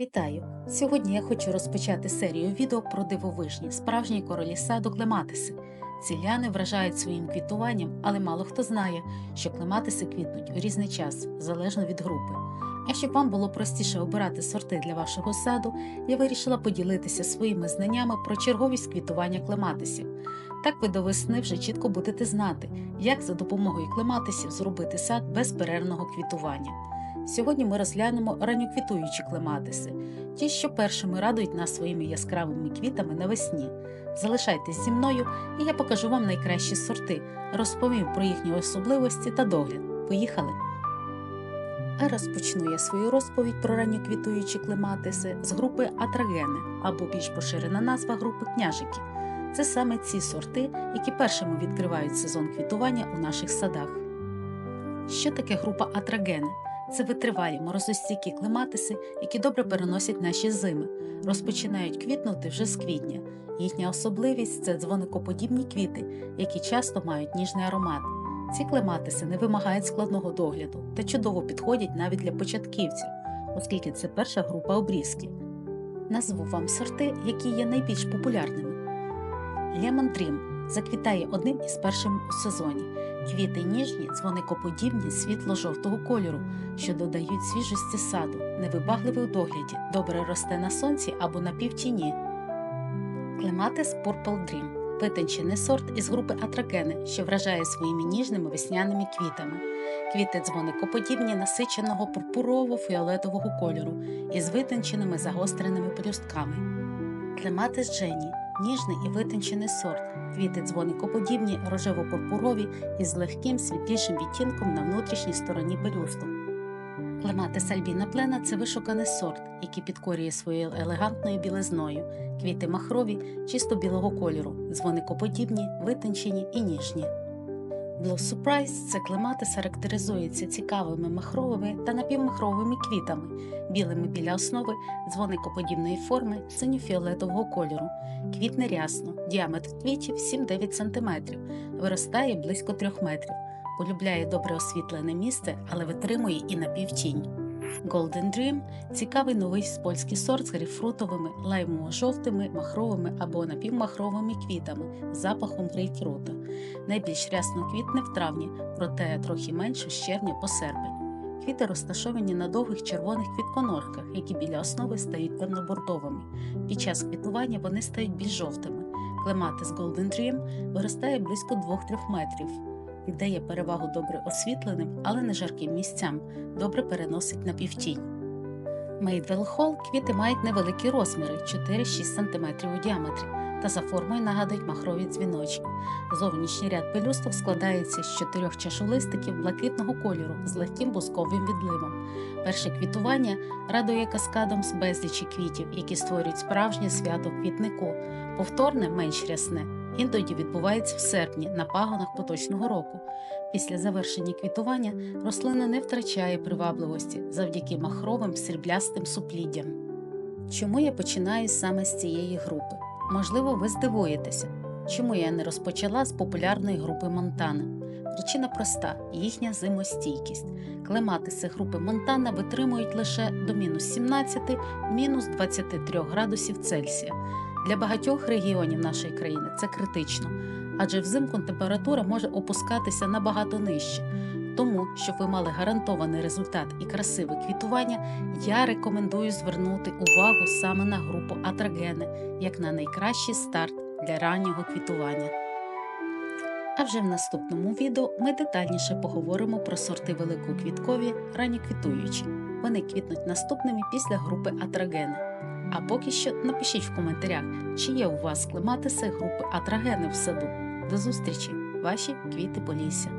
Вітаю! Сьогодні я хочу розпочати серію відео про дивовижні, справжні королі саду клематиси. Ці ляни вражають своїм квітуванням, але мало хто знає, що клематиси квітнуть у різний час, залежно від групи. А щоб вам було простіше обирати сорти для вашого саду, я вирішила поділитися своїми знаннями про черговість квітування клематисів. Так ви до весни вже чітко будете знати, як за допомогою клематисів зробити сад безперервного квітування. Сьогодні ми розглянемо ранньоквітуючі клематиси, ті, що першими радують нас своїми яскравими квітами навесні. Залишайтесь зі мною, і я покажу вам найкращі сорти, розповім про їхні особливості та догляд. Поїхали! А розпочну я свою розповідь про ранньоквітуючі клематиси з групи атрагени або більш поширена назва групи княжики. Це саме ці сорти, які першими відкривають сезон квітування у наших садах. Що таке група атрагени? Це витривалі морозостійкі клематиси, які добре переносять наші зими, розпочинають квітнути вже з квітня. Їхня особливість це дзвоникоподібні квіти, які часто мають ніжний аромат. Ці клематиси не вимагають складного догляду та чудово підходять навіть для початківців, оскільки це перша група обрізки. Назву вам сорти, які є найбільш популярними. Lemon Dream заквітає одним із перших у сезоні. Квіти ніжні, дзвоникоподібні світло-жовтого кольору, що додають свіжості саду, невибагливий у догляді, добре росте на сонці або на півтіні. Клематис Purple Dream витончений сорт із групи атрагени, що вражає своїми ніжними весняними квітами. Квіти дзвоникоподібні насиченого пурпурово-фіолетового кольору із витонченими загостреними пелюстками. Клематис Джені ніжний і витончений сорт. Квіти дзвоникоподібні, рожево-пурпурові із легким світлішим відтінком на внутрішній стороні пелюсту. Клематис альбіна плена це вишуканий сорт, який підкорює своєю елегантною білизною. Квіти махрові, чисто білого кольору, дзвоникоподібні, витончені і ніжні. Blue Surprise – це клематис характеризується цікавими махровими та напівмахровими квітами, білими біля основи, дзвоникоподібної форми, синьо-фіолетового кольору. Квітне рясно, діаметр квітів 7-9 см, виростає близько 3 метрів. Полюбляє добре освітлене місце, але витримує і напівтінь. Golden Dream цікавий новий польський сорт з грейпфрутовими, лаймово-жовтими, махровими або напівмахровими квітами з запахом грейпфрута. Найбільш рясно квітне в травні, проте трохи менше з червня по серпень. Квіти розташовані на довгих червоних квітконожках, які біля основи стають темнобордовими. Під час квітування вони стають більш жовтими. Клематис Golden Dream виростає близько 2-3 метрів. Віддає перевагу добре освітленим, але не жарким місцям, добре переносить на півтінь. Мейдвелл Холл квіти мають невеликі розміри 4-6 см у діаметрі та за формою нагадують махрові дзвіночки. Зовнішній ряд пелюсток складається з чотирьох чашолистиків блакитного кольору з легким бусковим відливом. Перше квітування радує каскадом з безлічі квітів, які створюють справжнє свято квітнику. Повторне, менш рясне, іноді відбувається в серпні на пагонах поточного року. Після завершення квітування рослина не втрачає привабливості завдяки махровим сріблястим супліддям. Чому я починаю саме з цієї групи? Можливо, ви здивуєтеся, чому я не розпочала з популярної групи Монтана. Причина проста їхня зимостійкість. Клематиси групи Монтана витримують лише до мінус 17, мінус 23 градусів Цельсія. Для багатьох регіонів нашої країни це критично, адже взимку температура може опускатися набагато нижче. Тому, щоб ви мали гарантований результат і красиве квітування, я рекомендую звернути увагу саме на групу атрагени як на найкращий старт для раннього квітування. А вже в наступному відео ми детальніше поговоримо про сорти великоквіткові ранньоквітуючі. Вони квітнуть наступними після групи атрагени. А поки що напишіть в коментарях, чи є у вас клематиси групи атрагени в саду. До зустрічі, ваші квіти Полісся!